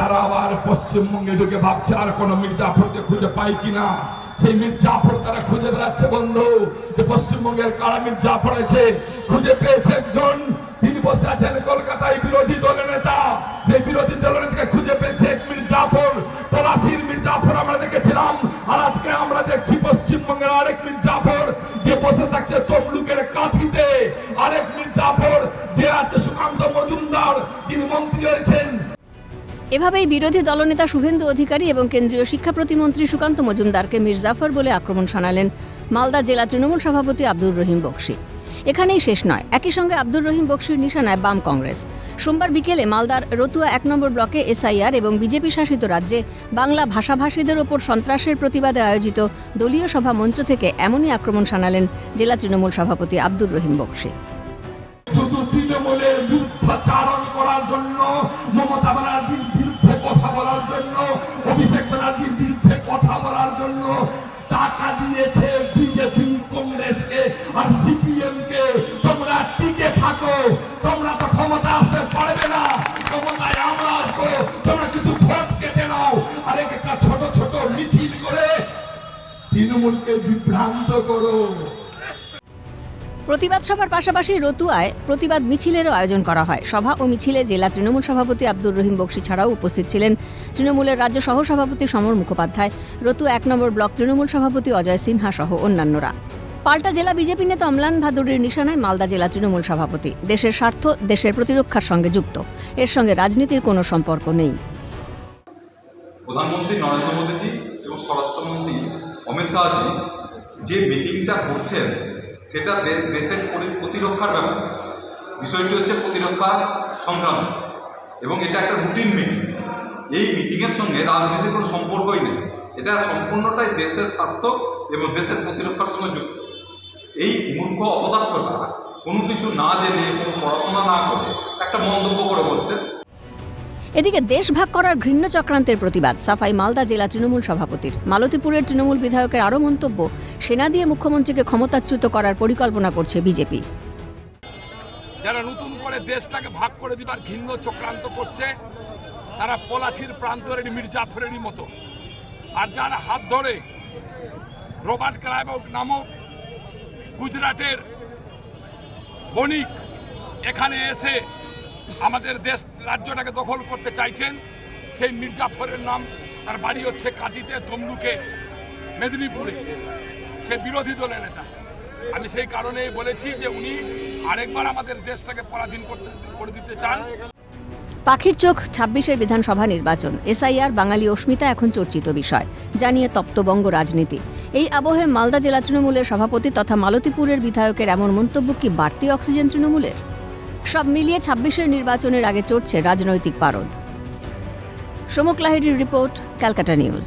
তারা আবার পশ্চিমবঙ্গে ঢুকে ভাবছে আর কোনো মির্জাফরকে খুঁজে পাই কিনা। সেই মির্জাফর তারা খুঁজে বেড়াচ্ছে, বন্ধু। যে পশ্চিমবঙ্গের কারা মির্জাফর আছে, খুঁজে পেয়েছে একজন। তিনি বসে আছেন কলকাতায় বিরোধী দলের নেতা। সেই বিরোধী দলের নেতাকে খুঁজে পেয়েছে মির্জাফর। তলাশির মির্জাফর আমরা দেখেছিলাম। আর আজকে আমরা দেখছি পশ্চিমবঙ্গের আরেক মির্জাফর, যে বসে থাকছে তমলুকের এভাবেই বিরোধী দলনেতা শুভেন্দু অধিকারী এবং কেন্দ্রীয় শিক্ষা প্রতিমন্ত্রী সুকান্ত মজুমদারকে মির্জাফর বলে আক্রমণ শানালেন মালদা জেলা তৃণমূল সভাপতি আব্দুর রহিম বক্সি। এখানেই শেষ নয়। একই সঙ্গে আব্দুর রহিম বক্সির নিশানায় বাম কংগ্রেস। সোমবার বিকেলে মালদার রতুয়া এক নম্বর ব্লকে এসআইআর এবং বিজেপি শাসিত রাজ্যে বাংলা ভাষাভাষীদের ওপর সন্ত্রাসের প্রতিবাদে আয়োজিত দলীয় সভা মঞ্চ থেকে এমনই আক্রমণ শানালেন জেলা তৃণমূল সভাপতি আব্দুর রহিম বক্সি। অভিষেক বিরুদ্ধে কথা বলার জন্য টাকা দিয়েছে বিজেপি, কংগ্রেসকে আর সিপিএম কে তোমরা টিকে থাকো, তোমরা তো ক্ষমতা আসতে পারবে না। ক্ষমতায় আমরা আসব, তোমরা কিছু ভোট কেটে নাও। আর একটা ছোট ছোট মিছিল করে তৃণমূলকে বিভ্রান্ত করো। প্রতিবাদ সভার পাশাপাশি রতুয়ায় প্রতিবাদ মিছিলেরও আয়োজন করা হয়। সভা ও মিছিলে জেলা তৃণমূল সভাপতি আব্দুর রহিম বক্সি ছাড়াও উপস্থিত ছিলেন তৃণমূলের রাজ্য সহ সভাপতি সমর মুখোপাধ্যায়, রতুয়া এক নম্বর ব্লক তৃণমূল সভাপতি অজয় সিনহা সহ অন্যান্যরা। পাল্টা জেলা বিজেপি নেতা অমলান ভাদুরীর নিশানায় মালদা জেলা তৃণমূল সভাপতি। দেশের স্বার্থ, দেশের প্রতিরক্ষার সঙ্গে যুক্ত। এর সঙ্গে রাজনীতির কোনো সম্পর্ক নেই। প্রধানমন্ত্রী নরেন্দ্র মোদীজি এবং স্বরাষ্ট্রমন্ত্রী অমিত শাহজি যে মিটিংটা করছেন সেটা দেশের পরি- প্রতিরক্ষার ব্যাপার। বিষয়টি হচ্ছে প্রতিরক্ষা সংক্রান্ত। এবং এটা একটা রুটিন মিটিং এই মিটিংয়ের সঙ্গে রাজনীতির কোনো সম্পর্কই নেই। এটা সম্পূর্ণটাই দেশের স্বার্থ এবং দেশের প্রতিরক্ষার সঙ্গে যুক্ত। এই মূর্খ অপদার্থটা কোনো কিছু না জেনে, কোনো পড়াশোনা না করে একটা মন্তব্য করে বসছে। এদিকে দেশ ভাগ করার ঘৃণ্য চক্রান্তের প্রতিবাদ, সাফাই মালদা জেলা তৃণমূল সভাপতির। মালতীপুরের তৃণমূল বিধায়কের আরও মন্তব্য, সেনা দিয়ে মুখ্যমন্ত্রীকে ক্ষমতাচ্যুত করার পরিকল্পনা করছে বিজেপি। যারা নতুন করে দেশটাকে ভাগ করে দিবার ঘৃণ্য চক্রান্ত করছে, তারা পলাশির প্রান্তরের মির্জাফরেরই মতো। আর যারা হাত ধরে রবার্ট ক্রাইবক নামক গুজরাটের বণিক এখানে এসে আমাদের দেশ রাজ্যটাকে দখল করতে চাইছেন, সেই মির্জাফরের নাম তার বাড়ি হচ্ছে কাঁদিতে তমলুকে, মেদিনীপুরে। সে বিরোধী দলের নেতা। আমি সেই কারণেই বলেছি যে উনি আরেকবার আমাদের দেশটাকে পরাধীন করতে, করে দিতে চান। পাখির চোখ, ছাব্বিশের বিধানসভা নির্বাচন। এসআইআর, বাঙালি অস্মিতা এখন চর্চিত বিষয়। জানিয়ে তপ্তবঙ্গ রাজনীতি। এই আবহে মালদা জেলা তৃণমূলের সভাপতি তথা মালতীপুরের বিধায়কের এমন মন্তব্য কি বাড়তি অক্সিজেন তৃণমূলের? সব মিলিয়ে ছাব্বিশের নির্বাচনের আগে চড়ছে রাজনৈতিক পারদ। সমক লাহিড়ির রিপোর্ট ক্যালকাটা নিউজ।